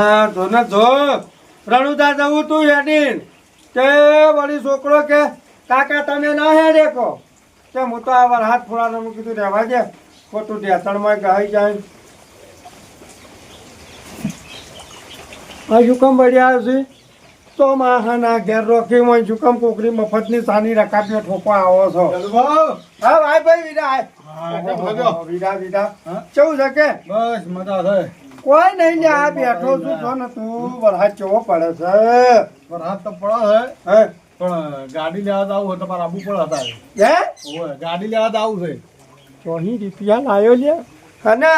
હા જો ને જો રણુદા જવું તું હેડીન. તે વળી છોકરો કે કાકા તમે ના હેડે કો. કે હું તો આ હાથ ફોડાને મૂકી કીધું રહેવા દે. ખોટું ઢેસણમાં ગાઈ જાય. આ શું બળ્યા છે તો માહાના ઘેર રોકી હોય શું કામ કોકરી મફતની સાની રકાબીઓ ઠોકો આવો છો. હા ભાઈ ભાઈ વિદા વિદા વિદા કેવું છે કે? બસ મજા થાય કોઈ નહીં લે આ બેઠો છું છો ને તું વરસાદ કેવો પડે છે? વરસાદ તો પડે છે હે? પણ ગાડી લેવા આવું હોય તમારે આબુ પડે હતા હે? ઓય ગાડી લેવા આવું છે. ચોહી રૂપિયા લાયો લે અને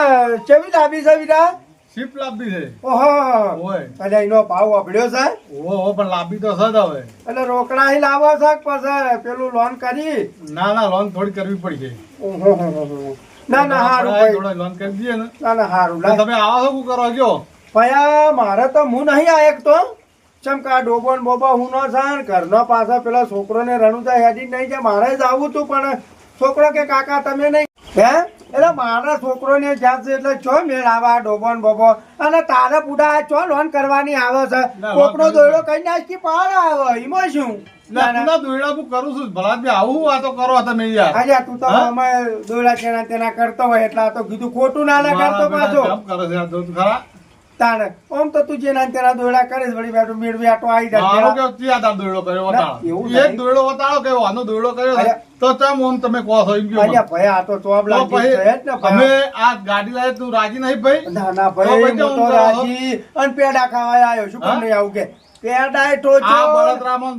કેવી લાવી છે બીજા શિપ લાંબી છે. ઓહો. ઓય. અને એનો ભાવ વાપર્યો છે? ઓહો પણ લાંબી તો છે હવે. એટલે રોકડા હી લાવો છે પછી પેલું લોન કરી? ના ના લોન થોડી કરવી પડશે. ઓહો. ના ના હારું ભાઈ. લોન કરી દઈએ ને. ના ના હારું લા તમે આવો શું કરો છો ભયા મારે તો હું નહીં એક તો. ચમકા ડોબો ને બોબો હું નો સાન ઘરનો પાછો પેલા છોકરો ને રણુતા હેડી નહીં કે મારે જ આવું તું પણ છોકરો કે કાકા તમે નહીં. હે? એટલે મારા છોકરોને જ્યાં છે એટલે ચો મેળ આવા ડોબો ને બોબો. અને તારે બુડા ચો લોન કરવાની આવે છે? છોકરો કોકનો દોયડો કઈ નાખી પાર આવે એમાં શું? ના, દોયડા હું કરું છું. ભલા આવું આ તો કરો તમે યાર. તું તો અમે દોયડા તેના તેના કરતો હોય એટલે આ તો કીધું ખોટું ના ના કરતો પાછો. કરે છે ખરા. તાણે આમ તો તું જેના તેના દોડા કરે વળી બેઠો મેળવી આટો આવી મારો કે ચિયા તાર દોડો કર્યો ના, એક દોડો દોયડો કે આનો દોડો કર્યો તો તમ ઓમ તમે કહો છો એમ મને. અલ્યા ભાઈ આ તો ચોબ તો લાગી પછી છે ને અમે આ ગાડી લાવે તું રાજી નહીં ભાઈ? ના ના ભાઈ હું તો રાજી. અન પેડા ખાવા આવ્યો શું? કામ નહીં આવું કે. પેડા ટોચો આ બળતરામાં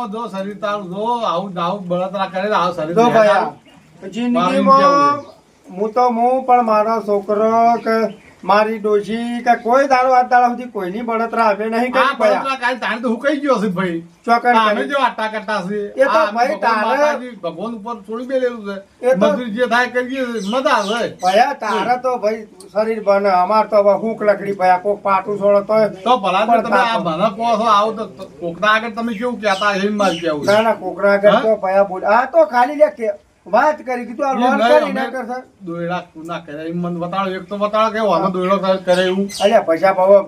ને જો શરીર તારું જો આવું આવું બળતરા કરે ને શરીર જો ભાઈ જિંદગીમાં હું તો હું પણ મારો છોકરો કે મારી ડોશી કે કોઈ દાડો આ દાડા સુધી કોઈની બળતરા આવે નહીં કરી પડ્યા બળતરા કાંઈ તો હુકાઈ ગયો છે ભાઈ. ચોકન અમે જો આટા કરતા છે. એ તો ભાઈ તારે- ભગવાન ઉપર છોડી બેલેલું છે. એ તો- જે થાય કરીએ મજા આવે. ભયા તારે તો ભાઈ શરીર બને. અમાર તો હુંક લકડી ભયા. કોક પાટું છોડો તો તો ભલા તમે આ મને કહો છો આવું તો તો કોકના આગળ તમે કેવું કહેતા એમ મારે કેવું ના આગળ તો ભયા બોલ આ તો ખાલી લે વાત કરી કીધું આ લોન કરી ના કરશે દોયડા ના કરે મને બતાડો એક તો બતાડો કે વાનો દોયડો કરે- એવું. અલ્યા પૈસા પાવો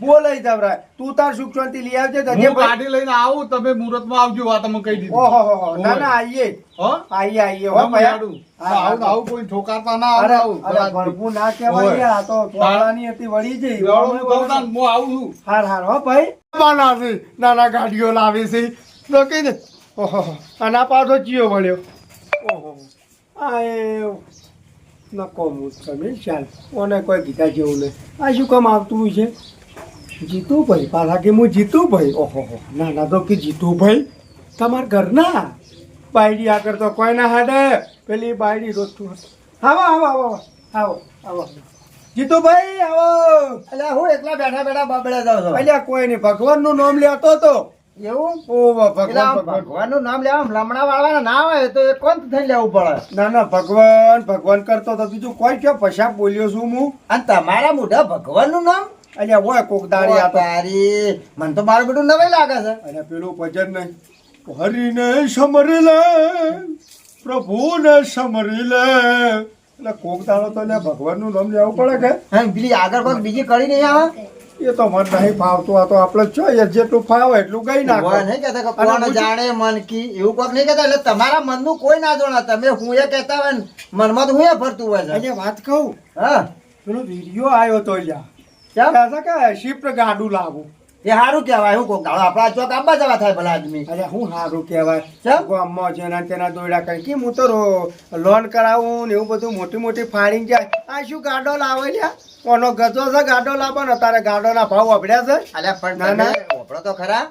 બોલાઈ જવરાય તું તાર સુખ શાંતિ લઈ આવજે તો હું ગાડી લઈને આવું તમે મુહૂર્તમાં આવજો વાત તમે કહી દીધું. ઓહો હો ના ના આઈએ. હો? આઈએ આઈએ હો. હા, આવું આવું કોઈ ઠોકારતા ના આવું અરે ભરપૂર ના કહેવાય યાર, આ તો ચોપડાની હતી વળી જઈ હું કહું હું આવું છું. હાર હાર હો ભાઈ. બનાવી નાના ગાડીઓ લાવે છે. તો કઈ ને ઓહો અને આ પાછો ચિયો વળ્યો. ઓહો. આ એ નકો તમે ચાલ. ઓને કોઈ ગીતા જેવું નહીં. આ શું કામ આવતું છે? જીતું ભાઈ પાછા કે હું જીતું ભાઈ ઓહો ના ના તો કે જીતું ભાઈ તમારા ઘરના? બાયડી આગળ તો કોઈ ના હાડે. પેલી બાયડી રોતું આવો આવો આવો આવો આવો જીતુભાઈ આવો એટલે હું એકલા બેઠા બેઠા બબડે જાઉં છું. અલ્યા કોઈ નહીં. ભગવાનનું નામ લેતો તો. એવું? ઓ ભગવાન ભગવાનનું નામ લેવા લમણા વાળવાના ના આવે તો એ કોણ થઈ લેવું પડે? ના ના ભગવાન ભગવાન કરતો તો બીજું કોઈ ક્યાં પૈસા બોલ્યો છું હું? અને તમારા મોઢા ભગવાનનું નામ? અલ્યા હોય કોક દાડી આપે તારી મને તો મારું બેટું નવાઈ લાગે છે. અને પેલું ભજન નહીં. હરિને સમરી લે પ્રભુને સમરી લે એટલે કોક દાડો તો ભગવાનનું નામ લેવું પડે કે? હે, પેલી આગળ કોઈ બીજી કરી નહીં આવે? એ તો મન નહીં ફાવતું. આ તો આપણે જોઈએ જેટલું ફાવે એટલું ગઈ ના નાખો. નહીં કહેતા કે કોણ જાણે મન કી? એવું કોક નહીં કહેતા એટલે તમારા મનનું કોઈ ના જોણા. તમે હું એ કહેતા હોય મનમાં તો હું એ ફરતું હોય છે. વાત કહું હા. પેલો વીડિયો આવ્યો તો લ્યા. ક્યાં કે શિફ્ટ ગાડું લાવું. એ સારું કહેવાય હું કોક ગાળો આપણા ચોક આંબા જવા થાય ભલા આદમી. અરે હું સારું કહેવાય? કેમ? ગામમાં જેના તેના દોડા કઈ કે હું તો લોન કરાવું ને એવું બધું મોટી મોટી ફાડી જાય. આ શું ગાડો લાવે લ્યા કોનો ગજો છે ગાડો લાવો ને તારે ગાડોના ભાવ અભડ્યા છે? અલ્યા પણ ના, ના. ઓપડો તો ખરા.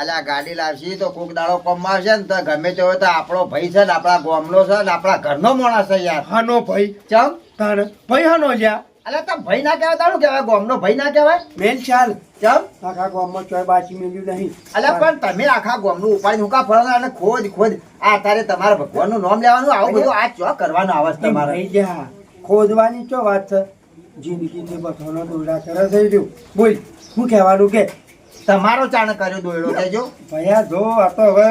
અલ્યા ગાડી લાવશી તો કોક દાડો કમમાં આવશે ને તો ગમે તે હોય તો આપણો ભાઈ છે ને આપણા ગામનો છે ને આપણા ઘરનો માણસ છે યાર. હાનો ભાઈ. ચમ? તારે ભાઈ હાનો લ્યા અલ્યા તો ભાઈ ના કહેવાય તારું કહેવાય ગામનો ભાઈ ના કહેવાય? મેન ચાલ. ચમ આખા ગામમાં ચોય બાચી મેલ્યું નહીં. અલ્યા પણ તમે આખા ગામનું ઉપાડી હુકા ફરવાના અને ખોદ ખોદ આ તારે તમારા ભગવાનનું નામ લેવાનું આવું બધું આ ચો કરવાનું આવે છે તમારે? ખોદવાની ચો વાત છે? જિંદગીથી બધાનો કરે થઈ રહ્યું બોલ શું કહેવાનું કે? તમારો ચાણ કર્યો દોયડો કહેજો. ભયા જો આ તો હવે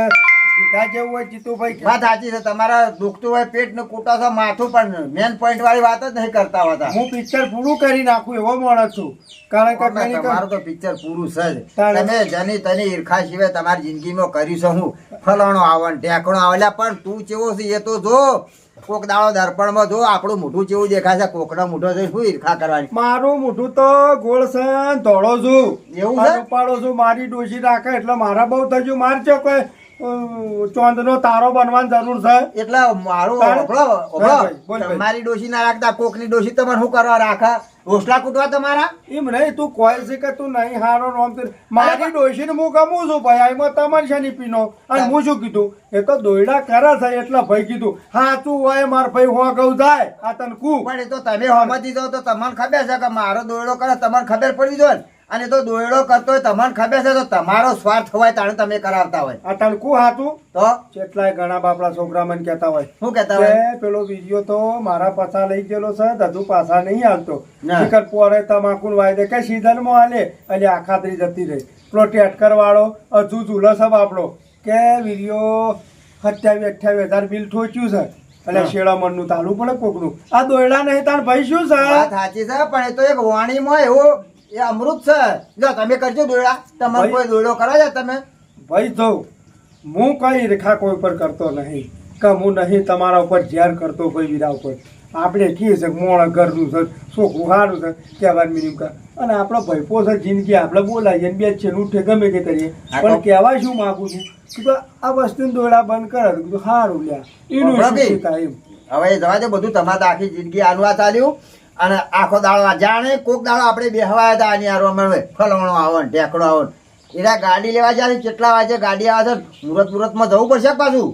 કીધા જેવું હોય જીતુભાઈ વાત સાચી છે. તમારા દુખતું હોય પેટ ને કૂટો માથું પણ મેન પોઈન્ટ વાળી વાત જ નહીં કરતા હોતા. હું પિક્ચર પૂરું કરી નાખું એવો માણસ છું. કારણ કે તમારું તો પિક્ચર પૂરું છે જ. તમે જની તની ઈર્ખા સિવાય તમારી જિંદગીમાં કર્યું છે હું. ફલાણો આવે ઢેકણો આવે પણ તું કેવો છે એ તો જો. કોક દાડો દર્પણમાં જો આપણું મોઢું જેવું દેખાય છે? કોકનો મોઢો જોઈ શું ઈર્ખા કરવાની. મારું મોઢું તો ગોળ છે ધોળો છું. એવું પાડો ઉપાડો છું મારી ડોસી રાખે એટલે મારા બહુ થયું માર છે કોઈ. ચોંદનો તારો બનવાની જરૂર છે. એટલે મારું. તમારી ડોશી ના રાખતા કોકની ડોશી તમારે શું કરવા રાખા? રોટલા કૂટવા તમારા? એમ નહીં તું કોઈ છે કે તું નહીં હારો તે મારી ડોશીને હું ગમું છું ભાઈ. એમાં તમારે શેની પીનો. અને હું શું કીધું? એ તો દોયડા કરે છે એટલે ભાઈ કીધું હાચું હોય માર ભાઈ હો ગઉ જાય. આ તને કુ પણ એ તો તમે હોમતી જાઓ તો તમને ખબર છે કે મારો દોયડો કરે તમને ખબર પડી જાય અને તો દોયડો કરતો હોય તમને ખબર છે તો તમારો સ્વાર્થ હોય તાણે તમે કરાવતા હોય. આ તને હાતું તો? કેટલાય ઘણા બાપડા છોકરા મને કહેતા હોય. શું કહેતા હોય? પેલો બીજો તો મારા પાછા લઈ ગયેલો છે હજુ પાછા નહીં આવતો ટિકટ પોરે તમાકુ વાયદે કે સીઝનમાં હાલે અને આખાતરી જતી રહી. પેલો ટેટકર વાળો હજુ ઝૂલો છે બાપડો. કે વીડિયો સત્યાવીસ અઠ્યાવીસ હજાર બિલ ઠોચ્યું છે. એટલે હા. શેળામણનું તાલું પડે કોકનું. આ દોયડા નહીં તાર ભાઈ શું છે? સાચી છે પણ એ તો એક વાણીમાં એવો એ અમૃતસર જો તમે કરજો દોડા ભાઈ. કોઈ દોડો કરો તમે? ભાઈ જો હું કઈ રેખા કોઈ ઉપર કરતો નહીં કે હું નહીં તમારા ઉપર ઝેર કરતો કોઈ બીજા ઉપર. આપણે કહીએ છે મોણ ઘરનું છે છોકરું સારું છે કહેવાનું મિનિમ કર અને આપણો ભયપો છે જિંદગી આપણે બોલાવીએ બે છે ઉઠે ગમે તે કરીએ. પણ કહેવા શું માગું છું? કે આ વસ્તુ દોડા બંધ કરે. કીધું સારું લ્યા. એનું શું એમ? હવે જવા દે બધું તમારે આખી જિંદગી આનું આ ચાલ્યું. અને આખો દાડો જાણે કોક દાડો આપણે બેહવાયા હતા આની હારો મળે ફલવણો આવો ને ઢેકડો આવો એટલે ગાડી લેવા જાય કેટલા વાગે ગાડી આવે છે મુરત મુરતમાં જવું પડશે પાછું.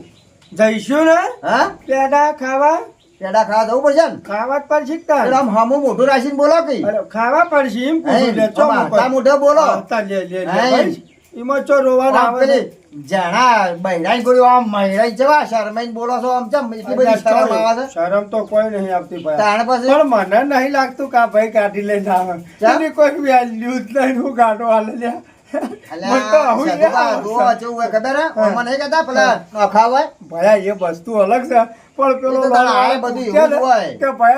જઈશું ને? હા? પેડા ખાવા? પેડા ખાવા જવું પડશે ને? ખાવા જ પડશે? એટલે આમ હમું મોઢું રાખીને બોલો કઈ ખાવા પડશે એમ મોઢે. બોલો. એમાં ચો રોવા આવે જાણા બૈરાઈ ગોળીઓ આમ મહિરાઈ જેવા શરમાઈને બોલો છો? આમ ચમ એટલી બધી શરમ આવે છે? શરમ તો કોઈ નહીં આવતી ભાઈ. તાણ પછી? પણ મને નહીં લાગતું કે ભાઈ કાઢી લઈને આવે? કોઈ વેલ્યુ જ નહીં હું હાલે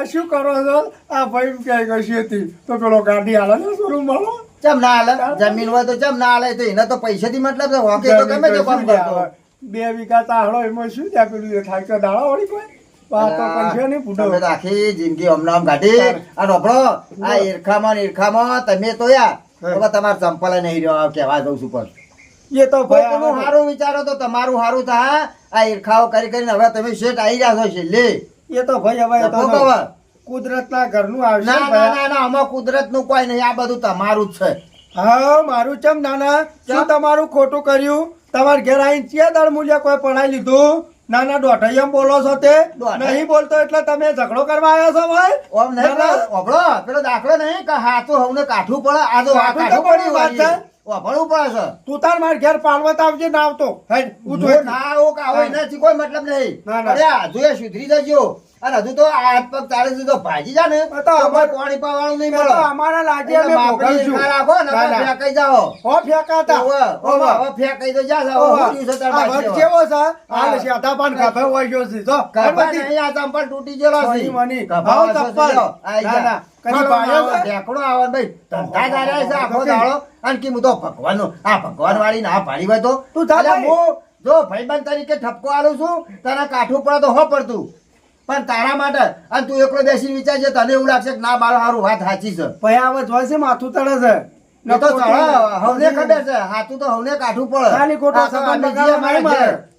શું કરો છો? આ ભાઈ ક્યાંય કશી હતી તો પેલો ગાડી હાલે ને શોરૂમ વાળો ચમ ના હાલે? જમીન હોય તો ચમ ના હાલે? તો એને તો પૈસાથી મતલબ છે હોકી તો ગમે તે કામ કરતો બે વીઘા તાહળો એમાં શું ત્યાં પેલું થાય કે દાડા વળી કોઈ? તો આખી જિંદગી હમણાં કાઢી અને આ ઈરખામાં ઈરખામાં તમે તો યાર હવે તમારે ચંપલે નહીં રહ્યો કહેવા દઉં છું પણ. એ તો ભાઈ કોકનું સારું વિચારો તો તમારું સારું થાય. આ ઈરખાઓ કરી કરીને હવે તમે શેઠ આવી રહ્યા છો છેલ્લે. એ તો ભાઈ હવે તો. કુદરતના ઘરનું આવશે ના ને ના. ના આમાં કુદરતનું કોઈ નહીં આ બધું તમારું જ છે. હા મારું ચમ નાના શું તમારું ખોટું કર્યું? તમારે ઘેર આવીને ચિયા દળ મૂલ્ય કોઈ પણાઈ લીધું? નાના દોઢૈયમ બોલો છો તે. નહીં બોલતો એટલે તમે ઝઘડો કરવા આવ્યો છો ભાઈ? ઓમ નહીં ના. પેલો દાખલો નહીં કે હાથું હવને કાઠું પડે આ તો કાઠું પડ્યું વાત છે. ઓભળવું પડે છે. તું તાર માર ઘેર પાલવત આવજે ના આવતો. હેડ જો ના આવો કે આવો એનાથી કોઈ મતલબ નહીં. અરે હજુ એ સુધરી જજો. અને હજુ તો આ હાથ પગ ચાલે છે તો ભાજી જા ને તો તો અમાર- પાણી પાવાનું નહીં મળે અમારા લાગે અમે બાપની ભોગવશું. રાખો ને ના, ના. ફેંકાઈ જાઓ હો ફેંકાતા ઓવે, ઓવે, ફેંકાઈ તો જા જાઓ. ઓવા. શું થયું છે તાર આ બાકી વટ હવે? કેવો છે હાલ હા. શેઠા પાન ખભે હોય ગયો છે જો ખભા નહીં, આ ચંપલ તૂટી ગયેલો છે. મની. ખભા આવો વાળો ચપ્પલ. છે, જો. આઈ ના, ના. કદી પાયો આવે, આવે ભાઈ. ધંધા ચાલ્યા છે આખો દાડો. અને કીધું તો ભગવાનનું, આ ભગવાન વાળી ના પાડી હોય તો તું જો ભાઈબંધ તરીકે ઠપકો આલું છું તને કાઠું પડે તો હો પડતું પણ તારા માટે અને તું એકલો બેસીને વિચારજે તને એવું લાગશે કે ના મારો સારું વાત સાચી છે. પછી આ વધ છે માથું તળે છે. એ તો હવને ખબર છે હાથું તો હવને કાઠું પડે. ખાલી ખોટો.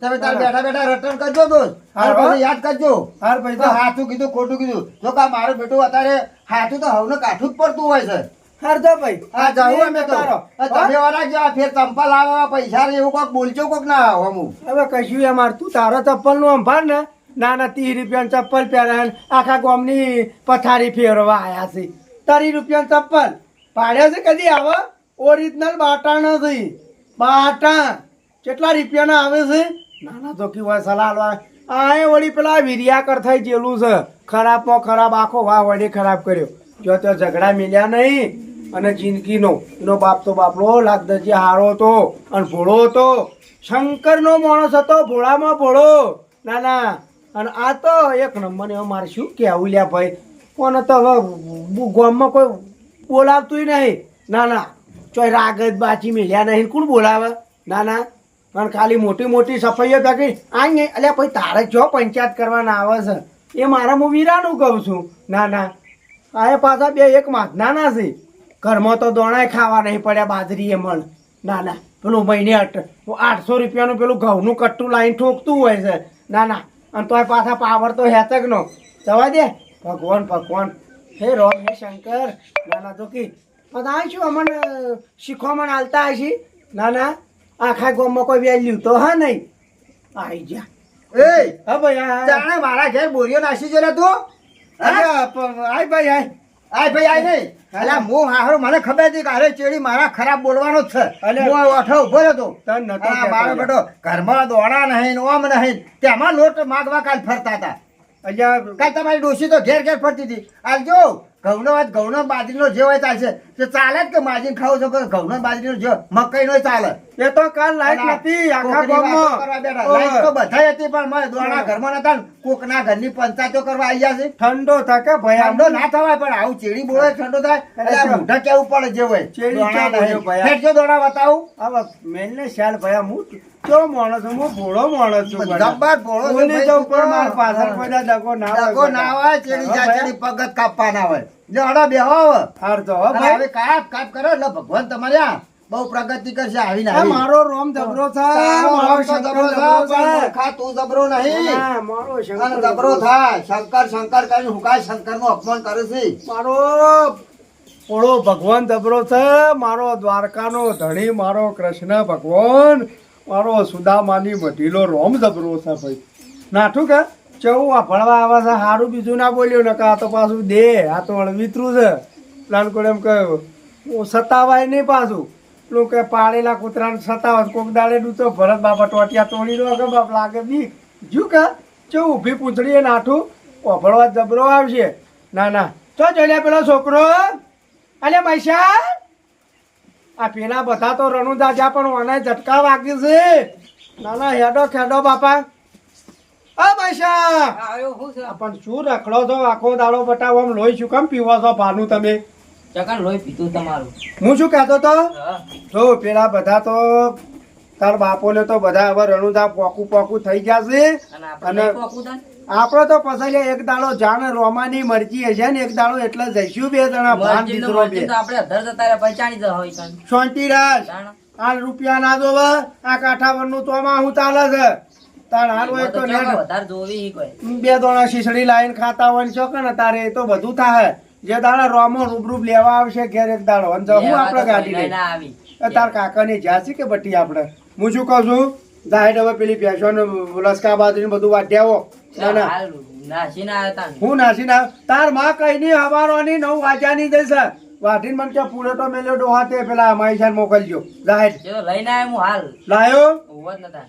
તમે તાર બેઠા બેઠા રટણ કરજો દોસ્ત પછી યાદ કરજો. હાર તો હાથું કીધું ખોટું કીધું. જો કા મારું બેટું અત્યારે હાથું તો હવને કાઠું જ પડતું હોય છે. હાર ભાઈ. આ જાઉં અમે તો. તમે વાળા જેવા ફેર ચંપલ લાવવા પૈસા એવું કોક બોલજો કોક ના હમું હવે કશું એ માર તું તારા ચપ્પલનું અંભાર ને નાના ત્રીસ રૂપિયાની ચપ્પલ પહેરાય આખા ગામની પથારી ફેરવા આવ્યા છે. ત્રીસ રૂપિયા ચપ્પલ. પાડ્યા છે કદી આવે? ઓરિજિનલ બાટા નથી બાટા કેટલા રૂપિયાના આવે છે? નાના કેવા સલાહ આલવા આ વળી પેલા વિરિયાકર થઈ જેલું છે. ખરાબમાં ખરાબ, આખો વાહ વળી ખરાબ કર્યો. જો તો ઝઘડા મિલ્યા નહીં. અને જિંદગીનો. એનો બાપ તો બાપલો લાગદજી હારો હતો અને ભોળો હતો. શંકરનો માણસ હતો, ભોળામાં ભોળો. ના ના. અને આ તો એક નંબર એવો મારે શું કહેવું લ્યા ભાઈ? કોને તો હવે ગામમાં કોઈ બોલાવતું નહીં. ના ના. ચોય રાગત બાચી મેળ્યા નહીં. કોણ બોલાવે? ના ના. પણ ખાલી મોટી મોટી સફાઈઓ થકી આ અલ્યા પછી તારે જો પંચાયત કરવાના આવે છે. એ મારા હું વીરાનું કહું છું. ના ના. આ પાછા બે એક ના ના છે. ઘરમાં તો દોણાય ખાવા નહીં પડ્યા બાજરી એ મળ. ના ના. પેલું મહિને આઠ આઠસો રૂપિયાનું પેલું ઘઉંનું કટ્ટું લાઈન ઠોકતું હોય છે. ના ના. અને તોય પાછા પાવર તો હેતક નો. જવા દે. ભગવાન ભગવાન. હે રોમ હે શંકર. નાના કી પણ આ શું અમને શીખવામાં હાલતા હશી? નાના આખા ગામમાં કોઈ વેલ્યુ તો હા નહીં. આવી જા. એ! હા ભાઈ જાણે મારા ઘેર બોરીઓ નાસી જરા તું. હા? ભાઈ આય. આય ભાઈ આય નહીં. અલા હું હારો મને ખબર હતી કે અરે ચેડી મારા ખરાબ બોલવાનો જ છે. હું ઓઠો ઊભો હતો. તન નતો મારો બેટો ઘરમાં દોડા નહીં ને ઓમ નહીં. તેમાં લોટ માગવા કાલ ફરતા હતા. કાલ તમારી ડોશી તો ઘેર ઘેર ફરતી હતી. આ જો ઘઉંનો વાત ઘઉંનો બાજરીનો જે હોય ચાલશે. તે ચાલે જ કે માજીને ખાવ છો? પણ ઘઉંનો બાજરીનો જે મકઈનો ચાલે. એ તો કાલ લાઈટ નથી આખા બેઠા. લાઈટ તો બધાય હતી પણ મારે દોણા ઘરમાં નતા ને. કોકના ઘરની પંચાયતો કરવા આવ્યા છે. ઠંડો થાકે ભાઈ ઠંડો ના થવાય પણ આવું ચેડી બોળે ઠંડો થાય. એટલે મોઢા કેવું પડે જે હોય. ચેડી? ફેંકજો દોણા બતાવું. હવે મેલને શાલ ભાઈ હું કેવો માણસ હું ભોળો માણસ છું બધા. ભોળો છું તું તો. મારા પાછળ કોઈ ડગો ના ડગો ના. હોય ચેડી જા ચેડી પગત કાપવા ના હોય. જો અડા બેહો હાર તો હવે કાપ કાપ કરો. એટલે ભગવાન તમારે આ બહુ પ્રગતિ કરશે આવી. ના મારો રોમ જબરો છે મારો જબરો થાય, પણ તું જબરો નહીં. મારો શંકર જબરો થાય. શંકર શંકર કરીને હું કાય શંકરનું અપમાન કરે છે? મારો ઓળો ભગવાન જબરો છે મારો દ્વારકાનો ધણી મારો કૃષ્ણ ભગવાન મારો સુદામાની મઢીલો રોમ જબરો છે ભાઈ. નાઠું કે? ચવું આ ભણવા આવે છે સારું બીજું ના બોલ્યો ને કે આ તો પાછું દે આ તો અળવિતરું છે. નાનકોડ એમ કહ્યું હું સતાવાય નહીં પાછું. પેલું કે પાળેલા કૂતરાને સતાવે કોક દાડે તો ભરત બાપા ટોટિયા તોડી દો કે બાપ લાગે બી. જુ કે ચો ઊભી એ નાઠું ઓભળવા જબરો આવશે. ના ના. ચો જોડ્યા પેલો છોકરો. અલે મૈસા. આ પેલા બધા તો રણુ દાદા પણ મને ઝટકા વાગ્યું છે. ના ના હેડો ખેડો બાપા. પણ શું રખડો છો? આખો દાડો બટાવો આમ લોહી શું કેમ પીવો છો? ભાનું તમે? ચકન લોહી પીતું તમારું હું શું કહેતો તો. જો પેલા બધા તો તાર બાપોને તો બધા હવે રણુદા પોકું પોકું થઈ ગયા છે અને? આપણો તો પછી એક દાડો જાણ રોમાની મરજી હશે ને એક દાડો એટલે જઈશું બે જણા ભાન દીકરો બે આપણે અધર જતા રહ્યા પંચાણી જતા હોય કાન. શાંતિરાજ જાણ. આ રૂપિયા ના જોવે આ કાઠાવરનું તો આમાં હું ચાલે છે તાર હાલ હોય તો તો. બે દોણા શીસડી લાઈન ખાતા હોય ને ચોકે ને તારે એ તો બધું થાય જે દાડા રોમો રૂબરૂબ લેવા આવશે ઘેર એક દાડો. અને હું આપણે ગાડી આવી. તાર કાકાની જ્યાંસી કે બટી આપણે? હું શું કહું છું? જાહેર હવે પેલી ભેંસો ને લસકા બાજુ ને બધું વાટ્યાવો ના ના હું નાસી ના તારમાં કઈ ની હવારોની નવ વાગ્યાની જઈશ વાટીને મને કે પૂરે તો મેલ્યો ડોહા તે પેલા અમારી મોકલજો. જાહેર. લઈને આવ્યો હું હાલ. લાયો.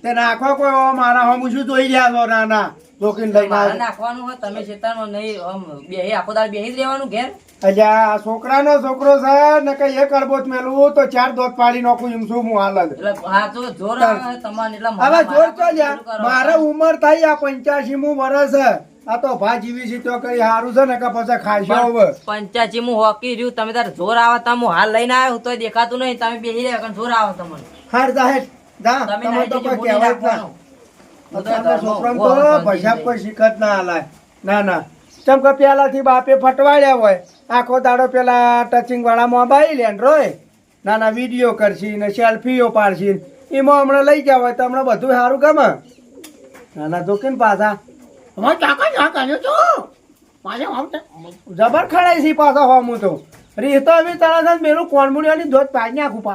તે નાખો કોઈ ઓ મારા હમ શું જોઈ ગયા છો ના ના. લોકીને લઈ ના નાખવાનું હોય તમે ખેતરમાં નહીં હમ બેહી આખો દાળ બેહી જ રહેવાનું ઘેર? અલ્યા આ છોકરાનો છોકરો છે ને કઈ એક અડબોત મેલું તો ચાર દોત પાડી નાખું એમ શું હું હાલ એટલે હા તો જોર તમારે એટલે હવે જોર તો લ્યા મારે ઉંમર થઈ આ પંચ્યાસી મુ વર્ષ છે. આ તો ભા જીવી છે તો કઈ સારું છે ને કે પછી ખાશો હવે. પંચ્યાસી મુ હોકી રહ્યું તમે તારે જોર આવે તમે હાલ લઈને આવ્યો તો દેખાતું નહીં તમે બેહી રહ્યા જોર આવે તમને હાર જાહેર. જા તમે તમે તો કોઈ કહેવાય ના. નાખવાનું. હું તો અત્યારના છોકરાને તો હતો, કોઈ શીખત ના હાલાય ના ના. ચમ કે પેલાથી બાપે ફટવાડ્યા હોય. આખો દાડો પેલા ટચિંગ વાળા મોબાઈલ એન્ડ્રોય ના ના વીડિયો કરશી ને સેલ્ફીઓ પાડશી એમાં હમણાં લઈ ગયા હોય તો હમણાં બધું સારું ગમે. નાના ના તો કેમ પાછા. જબર ખડાય છે પાછા હોમું તો. રીતો એવી તરત જ મેરું કોણમુડિયાની ધોધ પાડી નાખું.